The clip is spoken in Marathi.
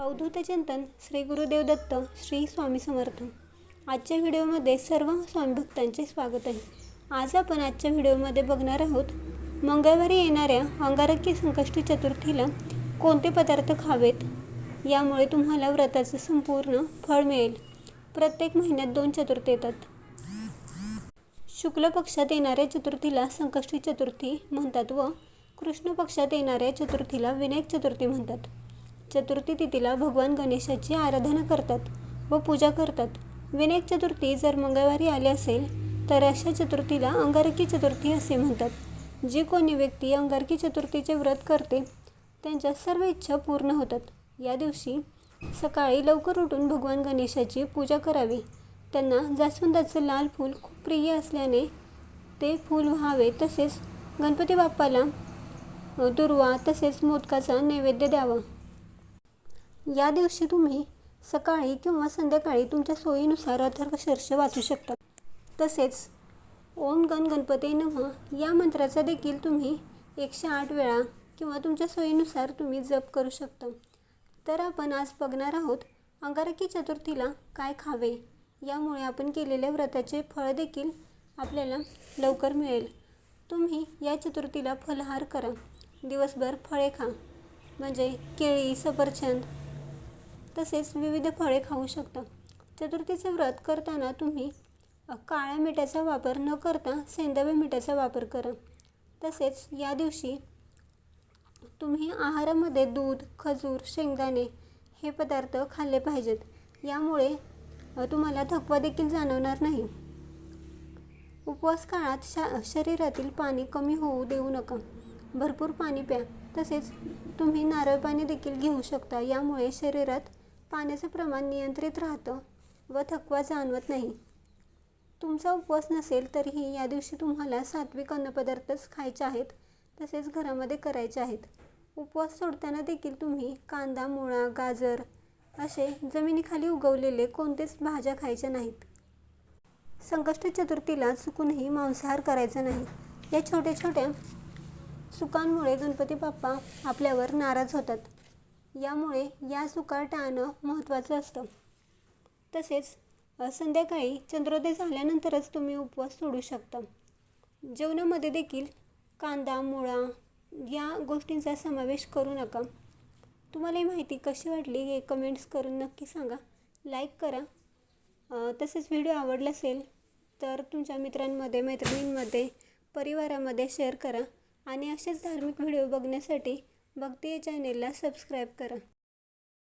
अवधूत चिंतन श्री गुरुदेव दत्त श्री स्वामी समर्थ. आजच्या व्हिडिओमध्ये सर्व स्वामी भक्तांचे स्वागत आहे. आज आपण आजच्या व्हिडिओमध्ये बघणार आहोत मंगळवारी येणाऱ्या अंगारकी संकष्टी चतुर्थीला कोणते पदार्थ खावेत? यामुळे तुम्हाला व्रताचं संपूर्ण फळ मिळेल. प्रत्येक महिन्यात दोन चतुर्थी येतात. शुक्ल पक्षात येणाऱ्या चतुर्थीला संकष्टी चतुर्थी म्हणतात व कृष्ण पक्षात येणाऱ्या चतुर्थीला विनायक चतुर्थी म्हणतात. चतुर्थी तिथीला भगवान गणेशाची आराधना करतात व पूजा करतात. विनायक चतुर्थी जर मंगळवारी आली असेल तर अशा चतुर्थीला अंगारकी चतुर्थी असे म्हणतात. जी कोणी व्यक्ती अंगारकी चतुर्थीचे व्रत करते त्यांच्या सर्व इच्छा पूर्ण होतात. या दिवशी सकाळी लवकर उठून भगवान गणेशाची पूजा करावी. त्यांना जास्वंदाचं लाल फूल खूप प्रिय असल्याने ते फूल व्हावे तसेच गणपती बाप्पाला दुर्वा तसेच मोदकाचा नैवेद्य द्यावा. या दिवशी तुम्ही सकाळी किंवा संध्याकाळी तुमच्या सोयीनुसार अथर्वशीर्ष वाचू शकता. तसेच ओम गण गणपती नम या मंत्राचा देखील तुम्ही एकशे आठ वेळा किंवा तुमच्या सोयीनुसार तुम्ही जप करू शकता. तर आपण आज बघणार आहोत अंगारकी चतुर्थीला काय खावे? यामुळे आपण केलेल्या व्रताचे फळ देखील आपल्याला लवकर मिळेल. तुम्ही या चतुर्थीला फलहार करा. दिवसभर फळे खा. म्हणजे केळी सफरचंद तसेच विविध फळे खाऊ शकता. चतुर्थीचे व्रत करताना तुम्ही काळ्या मिठाचा वापर न करता सेंदावे मिठाचा वापर करा. तसेच या दिवशी तुम्ही आहारामध्ये दूध खजूर शेंगदाणे हे पदार्थ खाल्ले पाहिजेत. यामुळे तुम्हाला थकवा देखील जाणवणार नाही. उपवास काळात शा शरीरातील पाणी कमी होऊ देऊ नका. भरपूर पाणी प्या. तसेच तुम्ही नारळ पाणी देखील घेऊ शकता. यामुळे शरीरात पाण्याचं प्रमाण नियंत्रित राहतं व थकवा जाणवत नाही. तुमचा उपवास नसेल तरीही या दिवशी तुम्हाला सात्विक अन्नपदार्थच खायचे आहेत तसेच घरामध्ये करायचे आहेत. उपवास सोडताना देखील तुम्ही कांदा मुळा गाजर असे जमिनीखाली उगवलेले कोणतेच भाज्या खायच्या नाहीत. संकष्ट चतुर्थीला चुकूनही मांसाहार करायचा नाही. या छोट्या छोट्या चुकांमुळे गणपती बाप्पा आपल्यावर नाराज होतात. यामुळे या सुकाळ टाळणं महत्त्वाचं असतं. तसेच संध्याकाळी चंद्रोदय झाल्यानंतरच तुम्ही उपवास सोडू शकता. जेवणामध्ये देखील कांदा मुळा या गोष्टींचा समावेश करू नका. तुम्हाला ही माहिती कशी वाटली हे कमेंट्स करून नक्की सांगा. लाईक करा. तसेच व्हिडिओ आवडला असेल तर तुमच्या मित्रांमध्ये मैत्रिणींमध्ये परिवारामध्ये शेअर करा. आणि असेच धार्मिक व्हिडिओ बघण्यासाठी भक्ती या चॅनेलला सबस्क्राईब करा.